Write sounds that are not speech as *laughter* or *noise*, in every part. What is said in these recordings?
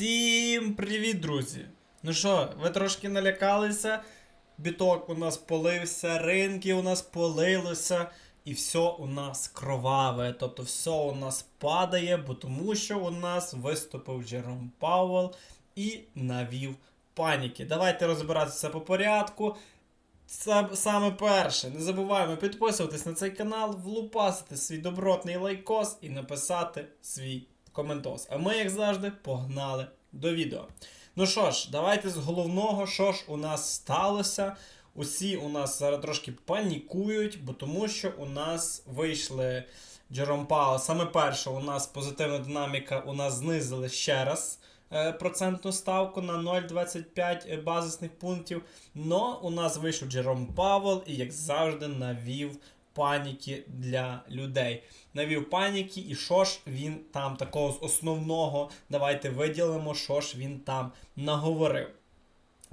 Всім привіт, друзі! Ну що, ви трошки налякалися? Біток у нас полився, ринки у нас полилися, і все у нас кроваве. Тобто все у нас падає, бо тому що у нас виступив Джером Пауел і навів паніки. Давайте розбиратися по порядку. Саме перше, не забуваємо підписуватись на цей канал, влупасити свій добротний лайкос і написати свій коментос. А ми, як завжди, погнали до відео. Ну що ж, давайте з головного, що ж у нас сталося. Усі у нас зараз трошки панікують, бо тому що у нас вийшли Джером Пауел. Саме перше, у нас позитивна динаміка, у нас знизили ще раз е, процентну ставку на 0,25 базисних пунктів. Но у нас вийшов Джером Павел і, як завжди, навів паніки для людей. Навів паніки, і що ж він там такого з основного, давайте виділимо, що ж він там наговорив.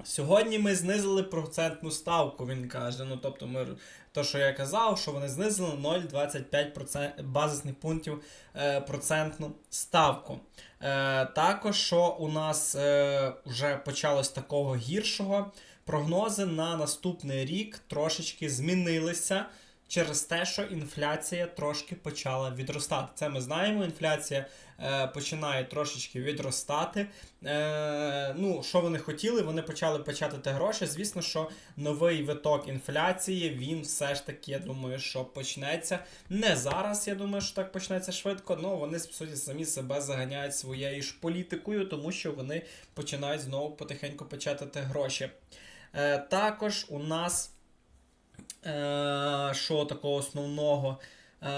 Сьогодні ми знизили процентну ставку, він каже. Ну, тобто, ми, то, що я казав, що вони знизили 0,25% базисних пунктів е, процентну ставку. Е, також, що у нас е, вже почалось такого гіршого, прогнози на наступний рік трошечки змінилися. Через те, що інфляція трошки почала відростати. Це ми знаємо. Інфляція е, починає трошечки відростати. Е, ну, що вони хотіли? Вони почали печатати гроші. Звісно, що новий виток інфляції він все ж таки, я думаю, що почнеться не зараз. Я думаю, що так почнеться швидко. але вони по суті самі себе заганяють своєю ж політикою, тому що вони починають знову потихеньку печатати гроші. Е, також у нас. Е, що такого основного? Е,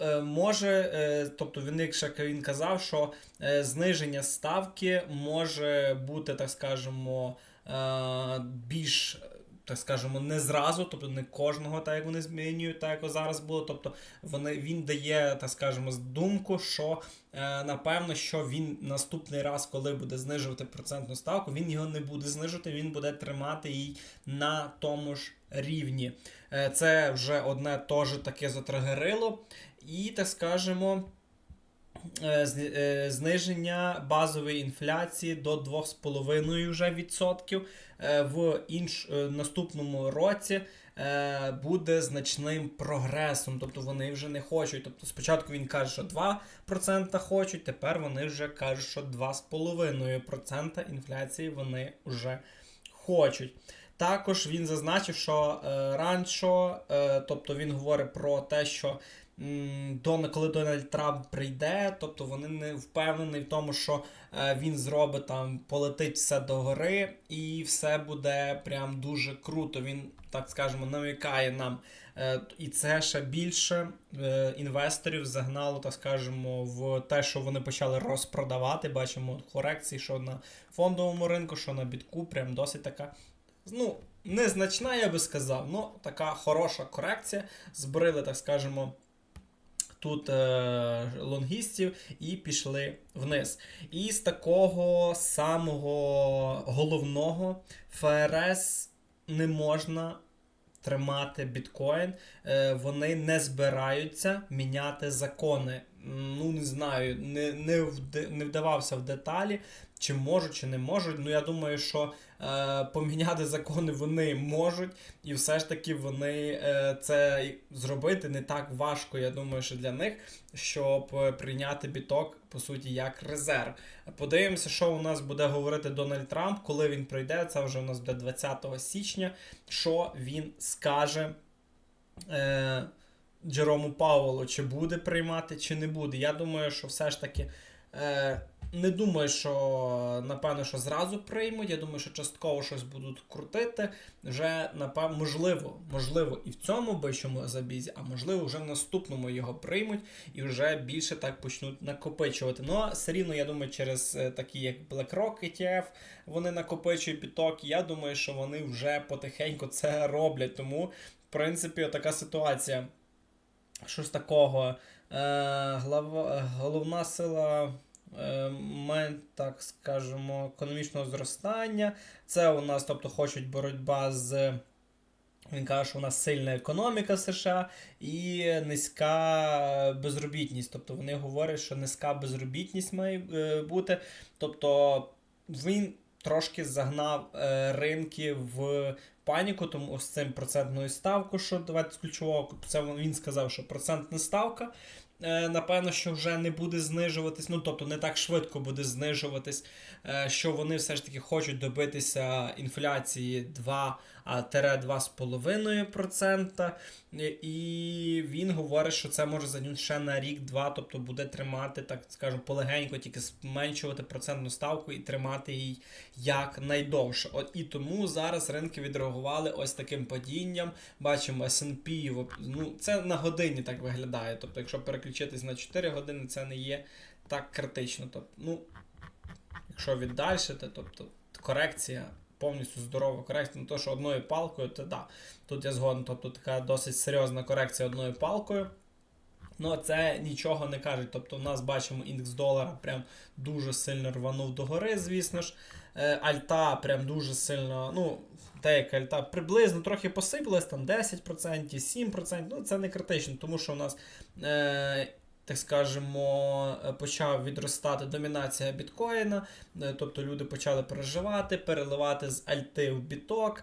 е, Може, тобто він, якщо він казав, що зниження ставки може бути, так скажемо, більш, так скажемо, не зразу, тобто не кожного, так як вони змінюють, так як зараз було. Тобто вони, він дає, так скажемо, думку, що е, напевно, що він наступний раз, коли буде знижувати процентну ставку, він його не буде знижувати, він буде тримати її на тому ж рівні. Е, Це вже одне теж таке затригерило. І, так скажемо, е, е, зниження базової інфляції до 2,5 вже відсотків в інш, наступному році буде значним прогресом. Тобто вони вже не хочуть. Тобто спочатку він каже, що 2% хочуть, тепер вони вже кажуть, що 2,5% інфляції вони вже хочуть. Також він зазначив, що е, ранчо, е, тобто він говорить про те, що Дон, коли Дональд Трамп прийде, тобто вони не впевнені в тому, що е, він зробить там, полетить все догори, і все буде прям дуже круто. Він, так скажемо, намікає нам. І це ще більше інвесторів загнало, так скажемо, в те, що вони почали розпродавати. Бачимо корекції, що на фондовому ринку, що на бітку, прям досить така ну, незначна, я би сказав, але така хороша корекція. Збрили, так скажемо, тут е, лонгістів і пішли вниз. І з такого самого головного ФРС не можна. Тримати біткоін, е, вони не збираються міняти закони. Ну, не знаю, не не, не вдавався в деталі, чи можуть, чи не можуть. Ну, я думаю, що е, поміняти закони вони можуть, і все ж таки вони е, це зробити не так важко, я думаю, що для них, щоб прийняти біток, по суті, як резерв. Подивимося, що у нас буде говорити Дональд Трамп, коли він прийде. Це вже у нас буде 20 січня. Що він скаже. Е, Джерому Пауелу, чи буде приймати, чи не буде. Я думаю, що все ж таки е, не думаю, що напевно, що зразу приймуть. Я думаю, що частково щось будуть крутити. Вже напевно, можливо, можливо, і в цьому бичому забізі, а можливо, вже в наступному його приймуть і вже більше так почнуть накопичувати. Ну, все рівно, я думаю, через е, такі як BlackRock ETF вони накопичують біток. Я думаю, що вони вже потихеньку це роблять. Тому, в принципі, така ситуація. Щось такого. Е, глава, головна сила е, ми, так скажемо, економічного зростання. Це у нас, тобто, хочуть боротьба з Він каже, що у нас сильна економіка США і низька безробітність. Тобто вони говорять, що низька безробітність має е, бути. Тобто він трошки загнав е, ринки в паніку, тому з цим процентною ставкою, що давайте з ключового, це він сказав, що процентна ставка. е, Напевно, що вже не буде знижуватись, ну тобто не так швидко буде знижуватись, е, що вони все ж таки хочуть добитися інфляції 2 а тире 2,5%. І він говорить, що це може зайняти ще на рік-два, тобто буде тримати, так скажу, полегенько, тільки зменшувати процентну ставку і тримати її як найдовше. От і тому зараз ринки відреагували ось таким падінням. Бачимо S&P, ну це на годині так виглядає. Тобто, якщо переключитись на 4 години, це не є так критично. Тобто, ну, якщо віддальшити, тобто корекція. Повністю здорова корекція, ну то, що одною палкою, то да. Тут я згоден, тобто така досить серйозна корекція одною палкою. Ну, це нічого не каже. Тобто, в нас бачимо індекс долара прям дуже сильно рванув догори, звісно ж. Е, Альта прям дуже сильно, ну, деяка альта приблизно трохи посипалась, там 10%, 7%. Ну, це не критично, тому що у нас. Е, так скажемо, е, почав відростати домінація біткоїна, е, тобто люди почали переживати, переливати з альти в біток.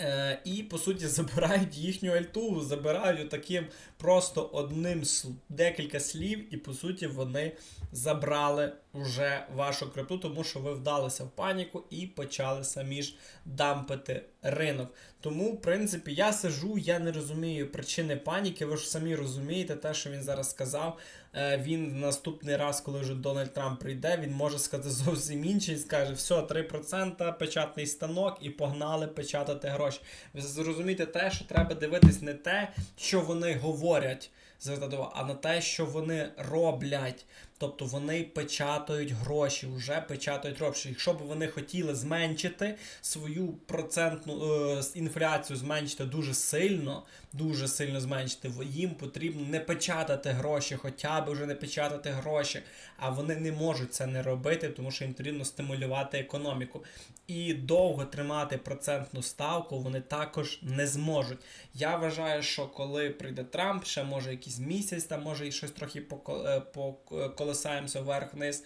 Е, і по суті *laughs* забирають їхню альту, забирають таким просто одним декілька слів, і по суті вони забрали вже вашу крипту, тому що ви вдалися в паніку і почали самі ж дампити ринок. Тому, в принципі, я сижу, я не розумію причини паніки. Ви ж самі розумієте те, що він зараз сказав. Е, Він наступний раз, коли вже Дональд Трамп прийде, він може сказати зовсім інше і скаже: все, 3% печатний станок і погнали печатати гроші. Ви зрозумієте те, що треба дивитись не те, що вони говорять, звертати увагу, а на те, що вони роблять. Тобто вони печатають гроші, вже печатають гроші. Якщо б вони хотіли зменшити свою процентну е, інфляцію, зменшити дуже сильно, дуже сильно зменшити, їм потрібно не печатати гроші, хоча б вже не печатати гроші. А вони не можуть це не робити, тому що їм потрібно стимулювати економіку. І довго тримати процентну ставку вони також не зможуть. Я вважаю, що коли прийде Трамп, ще може якийсь місяць, там може і щось трохи е, поколесаємося вверх-вниз.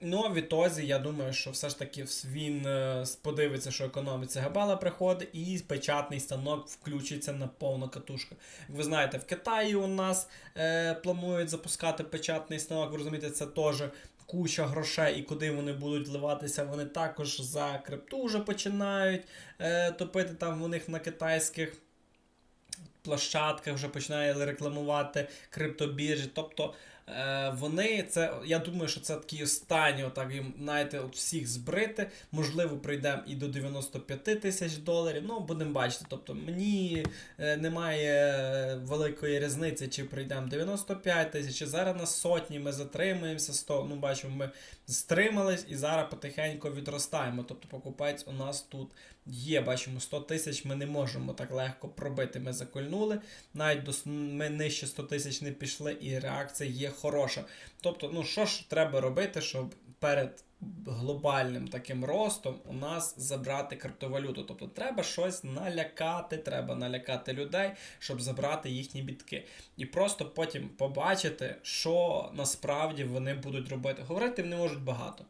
Ну, а відтоді, я думаю, що все ж таки він е, подивиться, що економіця Габала приходить, і печатний станок включиться на повну катушку. Як ви знаєте, в Китаї у нас е, планують запускати печатний станок. Ви розумієте, це теж куча грошей, і куди вони будуть вливатися, вони також за крипту вже починають е, топити там у них на китайських площадках, вже починає рекламувати криптобіржі. Тобто вони це, я думаю, що це такі останні, отак їм, знаєте, от всіх збрити. Можливо, прийдемо і до 95 тисяч доларів. Ну, будемо бачити. Тобто мені е, немає великої різниці, чи прийдемо 95 тисяч, чи зараз на сотні ми затримаємося 100. Ну, бачимо, ми стримались і зараз потихеньку відростаємо. Тобто покупець у нас тут є. Бачимо, 100 тисяч ми не можемо так легко пробити. Ми закольнули, навіть до ми нижче 100 тисяч не пішли, і реакція є хороша. Тобто, ну що ж треба робити, щоб перед глобальним таким ростом у нас забрати криптовалюту. Тобто треба щось налякати, треба налякати людей, щоб забрати їхні бітки. І просто потім побачити, що насправді вони будуть робити. Говорити вони можуть багато.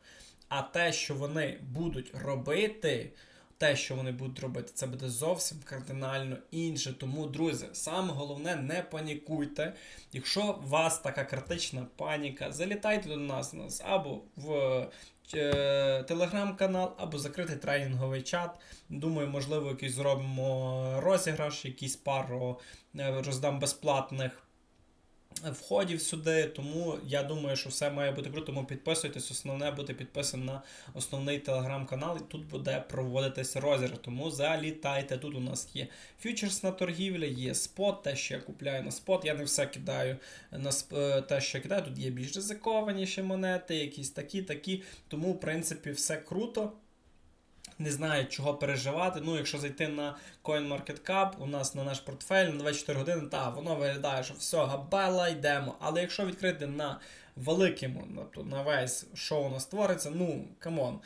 А те, що вони будуть робити, те, що вони будуть робити, це буде зовсім кардинально інше. Тому, друзі, саме головне, не панікуйте. Якщо у вас така критична паніка, залітайте до нас, нас або в е, телеграм-канал, або закритий тренінговий чат. Думаю, можливо, якийсь зробимо розіграш, якийсь пару е, роздам безплатних входів сюди, тому я думаю, що все має бути круто. Тому підписуйтесь. Основне бути підписаним на основний телеграм-канал, і тут буде проводитись розіграш. Тому залітайте. Тут у нас є фьючерсна торгівля, є спот, те, що я купляю на спот. Я не все кидаю на е, те, що я кидаю. Тут є більш ризикованіші монети, якісь такі, такі. Тому, в принципі, все круто. Не знаю, чого переживати. Ну, якщо зайти на CoinMarketCap, у нас на наш портфель на 24 години, та воно виглядає, що все, габела, йдемо. Але якщо відкрити на великому, тобто на весь, що у нас твориться, ну камон.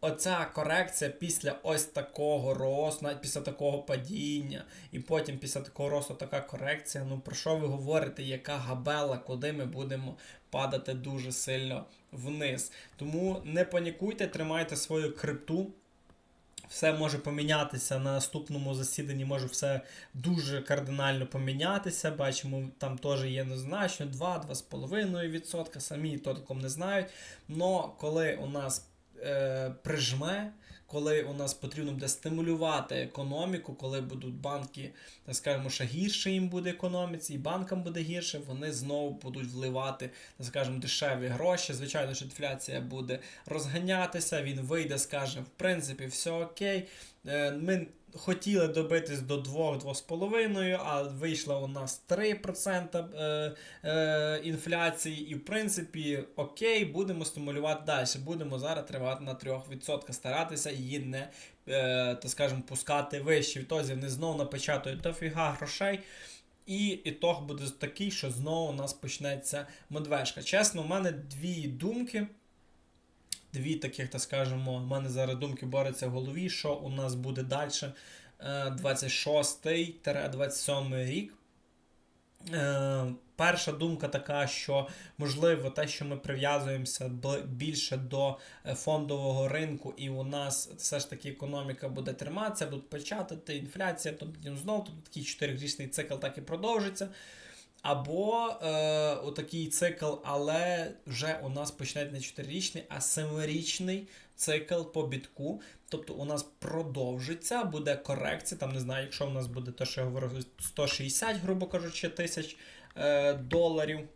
оця корекція після ось такого росту, навіть після такого падіння, і потім після такого росту така корекція. Ну про що ви говорите? Яка габела, куди ми будемо падати дуже сильно вниз? Тому не панікуйте, тримайте свою крипту. Все може помінятися на наступному засіданні, може все дуже кардинально помінятися. Бачимо, там теж є незначно 2-2,5%. Самі толком не знають. Но коли у нас е, прижме, коли у нас потрібно буде стимулювати економіку, коли будуть банки, так скажемо, ще гірше їм буде економіці, і банкам буде гірше, вони знову будуть вливати, так скажемо, дешеві гроші. Звичайно, що інфляція буде розганятися, він вийде, скаже, в принципі, все окей. Е, Ми хотіли добитись до 2-2,5, а вийшла у нас 3% е, е, інфляції, і в принципі, окей, будемо стимулювати далі. Будемо зараз тривати на 3%, старатися її не, е, так скажемо, пускати вище. Відтоді вони знову напечатають дофіга грошей. І ітог буде такий, що знову у нас почнеться медвежка. Чесно, у мене дві думки. Дві таких, так скажемо, у мене зараз думки борються в голові, що у нас буде далі 26-27 рік. Е, Перша думка така, що можливо те, що ми прив'язуємося більше до е, фондового ринку, і у нас все ж таки економіка буде триматися, будуть печатати, інфляція, потім знову тут такий чотирирічний цикл так і продовжиться. Або е, отакий цикл, але вже у нас почне не 4-річний, а 7-річний цикл по бітку. Тобто у нас продовжиться, буде корекція. Там не знаю, якщо у нас буде те, що я говорив, 160, грубо кажучи, тисяч е, доларів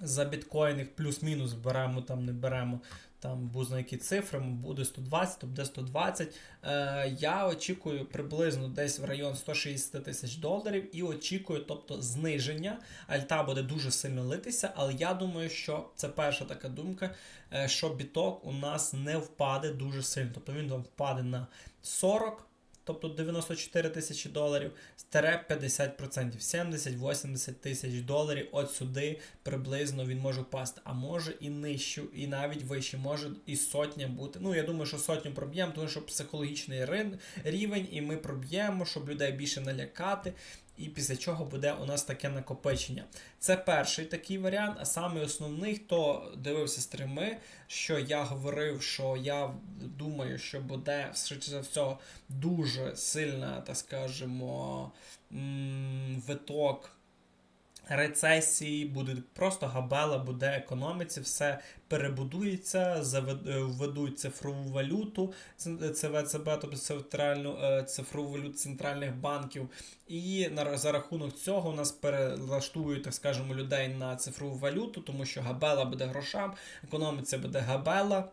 за біткоін, їх плюс-мінус беремо, там не беремо там бузна які цифри, буде 120, то буде 120. Е, я очікую приблизно десь в район 160 тисяч доларів і очікую, тобто зниження. Альта буде дуже сильно литися, але я думаю, що це перша така думка, е, що біток у нас не впаде дуже сильно. Тобто він там впаде на 40. Тобто 94 тисячі доларів, старе 50%, 70-80 тисяч доларів. От сюди приблизно він може впасти. А може і нижчу, і навіть вище, може і сотня бути. Ну, я думаю, що сотню проб'ємо, тому що психологічний рівень, і ми проб'ємо, щоб людей більше налякати. І після чого буде у нас таке накопичення. Це перший такий варіант, а саме основний, хто дивився стріми, що я говорив, що я думаю, що буде за все дуже сильна, так скажемо, виток рецесії, буде просто габела, буде економіці, все перебудується, е, введуть цифрову валюту, ЦВЦБ, тобто центральну е, цифрову валюту центральних банків. І на за рахунок цього у нас перелаштують, так скажемо, людей на цифрову валюту, тому що габела буде грошам, економіця буде габела.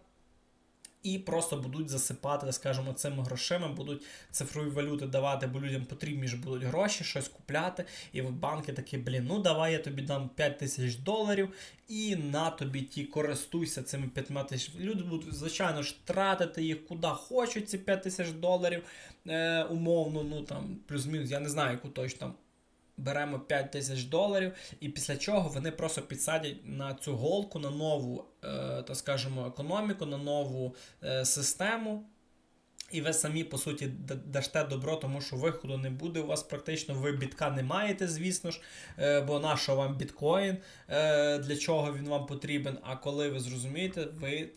І просто будуть засипати, скажімо, цими грошима, будуть цифрові валюти давати, бо людям потрібні ж будуть гроші, щось купляти. І банки такі, блін, ну давай я тобі дам 5 тисяч доларів, і на тобі ті користуйся цими 5 тисяч. Люди будуть, звичайно ж, тратити їх куди хочуть, ці 5 тисяч доларів. Е, умовно, ну там, плюс-мінус, я не знаю, яку точно там. Беремо 5 тисяч доларів, і після чого вони просто підсадять на цю голку, на нову, е, так скажемо, економіку, на нову е, систему. І ви самі, по суті, дасте добро, тому що виходу не буде. У вас практично ви бітка не маєте, звісно ж, е, бо на що вам біткоін, для чого він вам потрібен. А коли ви зрозумієте, ви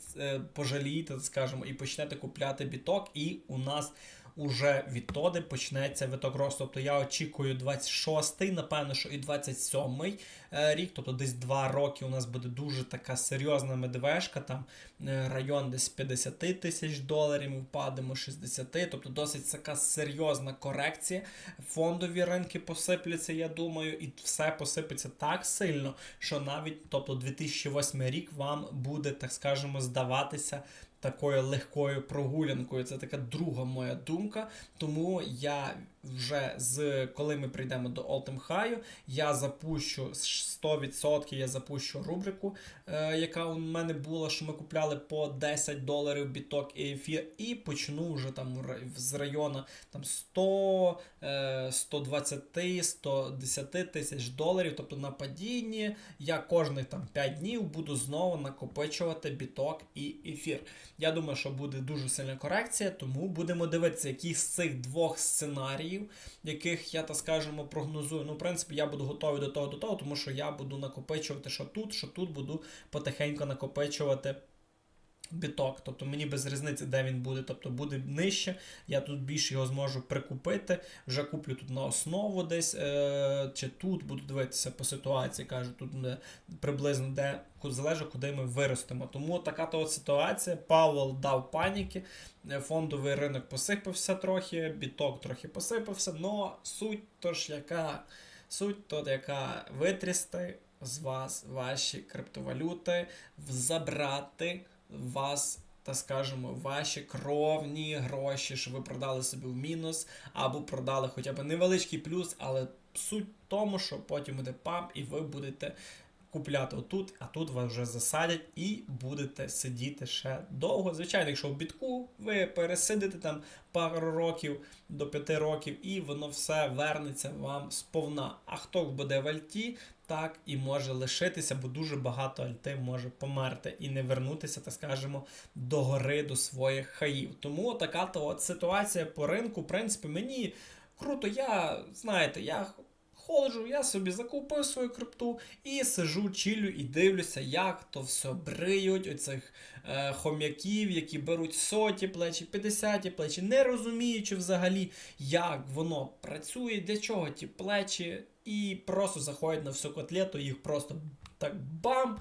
пожалієте, скажімо, і почнете купляти біток, і у нас уже відтоди почнеться виток росту. Тобто я очікую 26-й, напевно, що і 27-й е, рік, тобто десь 2 роки у нас буде дуже така серйозна медвежка, там е, район десь 50 тисяч доларів, ми впадемо 60, тобто досить така серйозна корекція. Фондові ринки посипляться, я думаю, і все посипеться так сильно, що навіть тобто 2008 рік вам буде, так скажемо, здаватися такою легкою прогулянкою. Це така друга моя думка. Тому я вже з коли ми прийдемо до All Time High, я запущу 100% я запущу рубрику, е, яка у мене була, що ми купляли по 10 доларів біток і ефір, і почну вже там з району там 100, е, 120, 110 тисяч доларів. Тобто на падінні я кожних там 5 днів буду знову накопичувати біток і ефір. Я думаю, що буде дуже сильна корекція, тому будемо дивитися, які з цих двох сценаріїв, яких я так скажемо прогнозую. Ну, в принципі, я буду готовий до того, до того, тому що я буду накопичувати що тут, що тут буду потихеньку накопичувати. Біток, тобто мені без різниці, де він буде, тобто буде нижче, я тут більше його зможу прикупити. Вже куплю тут на основу десь, е, чи тут буду дивитися по ситуації. Кажу, тут приблизно де залежить, куди ми виростемо. Тому така то ситуація. Павел дав паніки, е, фондовий ринок посипався трохи, біток трохи посипався, але суть то ж яка, суть то яка витрясти з вас ваші криптовалюти, забрати вас. Та скажемо, ваші кровні гроші, що ви продали собі в мінус, або продали хоча б невеличкий плюс, але суть в тому, що потім буде памп, і ви будете купляти отут, а тут вас вже засадять і будете сидіти ще довго. Звичайно, якщо в бітку ви пересидите там пару років до 5 років, і воно все вернеться вам сповна. А хто буде в альті, так і може лишитися, бо дуже багато альти може померти і не вернутися, так скажемо, до гори до своїх хаїв. Тому така то от ситуація по ринку, в принципі, мені круто. Я знаєте, я ходжу, я собі закупив свою крипту і сижу, чилю і дивлюся, як то все бриють оцих е, хом'яків, які беруть соті плечі, 50 плечі, не розуміючи взагалі, як воно працює, для чого ті плечі, і просто заходять на всю котлету, їх просто так бам!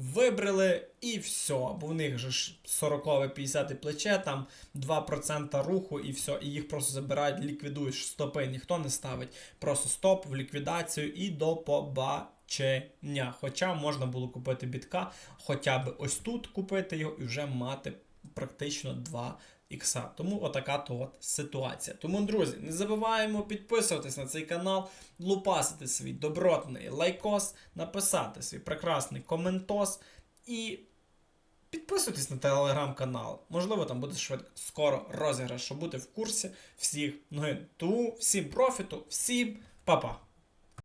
Вибрали і все. Бо в них же ж 40-50 плече, там 2% руху і все, і їх просто забирають, ліквідують стопи, ніхто не ставить. Просто стоп в ліквідацію і до побачення. Хоча можна було купити бітка, хоча б ось тут купити його і вже мати практично 2 ікса. Тому отака то от ситуація. Тому, друзі, не забуваємо підписуватись на цей канал, лупасити свій добротний лайкос, написати свій прекрасний коментос і підписуйтесь на телеграм-канал. Можливо, там буде швидко скоро розіграш, щоб бути в курсі всіх новин. Тому всім профіту, всім па-па!